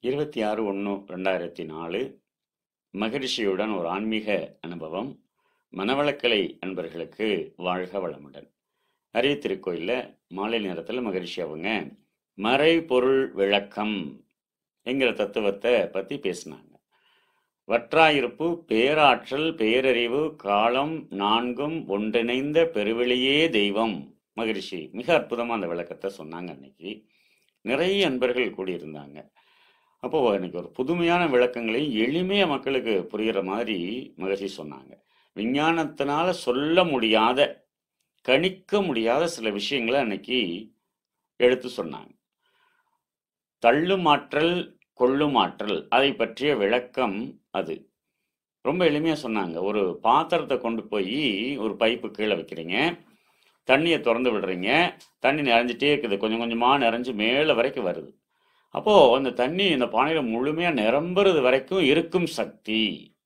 இருபத்தி ஆறு ஒன்று ரெண்டாயிரத்தி நாலு மகரிஷியுடன் ஒரு ஆன்மீக அனுபவம் மனவளக்கலை அன்பர்களுக்கு வாழ்க வளமுடன். அரிய திருக்கோயிலில் மாலை நேரத்தில் மகரிஷி அவங்க மறைபொருள் விளக்கம் என்கிற தத்துவத்தை பற்றி பேசினாங்க. வற்றாயிருப்பு பேராற்றல் பேரறிவு காலம் நான்கும் ஒன்றிணைந்த பெருவெளியே தெய்வம். மகிழ்ச்சி. மிக அற்புதமாக அந்த விளக்கத்தை சொன்னாங்க அன்னைக்கு. நிறைய அன்பர்கள் கூடியிருந்தாங்க. அப்போ எனக்கு ஒரு புதுமையான விளக்கங்களையும் எளிமையாக மக்களுக்கு புரிகிற மாதிரி மகர்ஷி சொன்னாங்க. விஞ்ஞானத்தினால சொல்ல முடியாத கணிக்க முடியாத சில விஷயங்களை அன்னைக்கு எடுத்து சொன்னாங்க. தள்ளுமாற்றல் கொள்ளுமாற்றல் அதை பற்றிய விளக்கம் அது. ரொம்ப எளிமையாக சொன்னாங்க. ஒரு பாத்திரத்தை கொண்டு போய் ஒரு பைப்பு கீழே வைக்கிறீங்க. தண்ணியை திறந்து விடுறீங்க. தண்ணி நிறைஞ்சிட்டே இருக்குது. கொஞ்சம் கொஞ்சமாக நிறைஞ்சு மேலே வரைக்கும் வருது. அப்போது அந்த தண்ணி இந்த பானையில் முழுமையாக நிரம்புறது வரைக்கும் இருக்கும் சக்தி.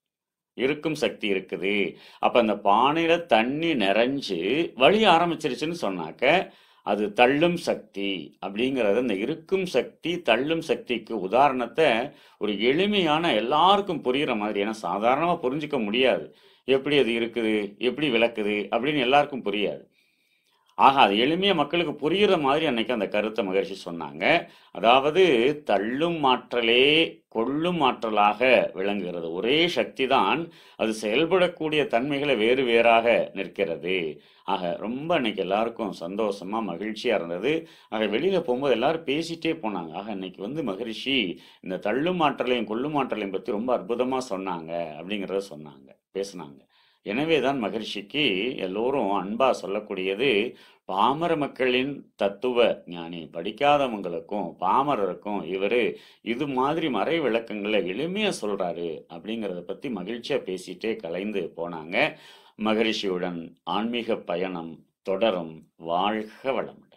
இருக்கும் சக்தி இருக்குது. அப்போ அந்த பானையில் தண்ணி நிறைஞ்சு வழிய ஆரம்பிச்சிருச்சுன்னு சொன்னாக்க அது தள்ளும் சக்தி அப்படிங்கிறது அந்த இருக்கும் சக்தி தள்ளும் சக்திக்கு உதாரணத்தை ஒரு எளிமையான எல்லாருக்கும் புரிகிற மாதிரி. ஏன்னா சாதாரணமாக புரிஞ்சிக்க முடியாது. எப்படி அது இருக்குது? எப்படி விளக்குது? அப்படின்னு எல்லாருக்கும் புரியாது. ஆக அது எளிமையாக மக்களுக்கு புரிகிற மாதிரி அன்னைக்கு அந்த கருத்தை மகிழ்ச்சி சொன்னாங்க. அதாவது தள்ளும் ஆற்றலே கொள்ளும் ஆற்றலாக விளங்குகிறது. ஒரே சக்தி தான் அது செயல்படக்கூடிய தன்மைகளை வேறு வேறாக நிற்கிறது. ஆக ரொம்ப அன்னைக்கு எல்லாருக்கும் சந்தோஷமாக மகிழ்ச்சியாக இருந்தது. ஆக வெளியில் போகும்போது எல்லாரும் பேசிட்டே போனாங்க. ஆக இன்னைக்கு வந்து மகிழ்ச்சி இந்த தள்ளும் ஆற்றலையும் கொள்ளும் ஆற்றலையும் பற்றி ரொம்ப அற்புதமாக சொன்னாங்க அப்படிங்கிறத சொன்னாங்க பேசினாங்க. எனவே தான் மகரிஷிக்கு எல்லோரும் அன்பா சொல்லக்கூடியது பாமர மக்களின் தத்துவ ஞானி. படிக்காதவங்களுக்கும் பாமரருக்கும் இவர் இது மாதிரி மறை விளக்கங்களை எளிமையாக சொல்கிறாரு அப்படிங்கிறத பற்றி மகிழ்ச்சியாக பேசிட்டே கலைந்து போனாங்க. மகரிஷியுடன் ஆன்மீக பயணம் தொடரும். வாழ்க வளமுடன்.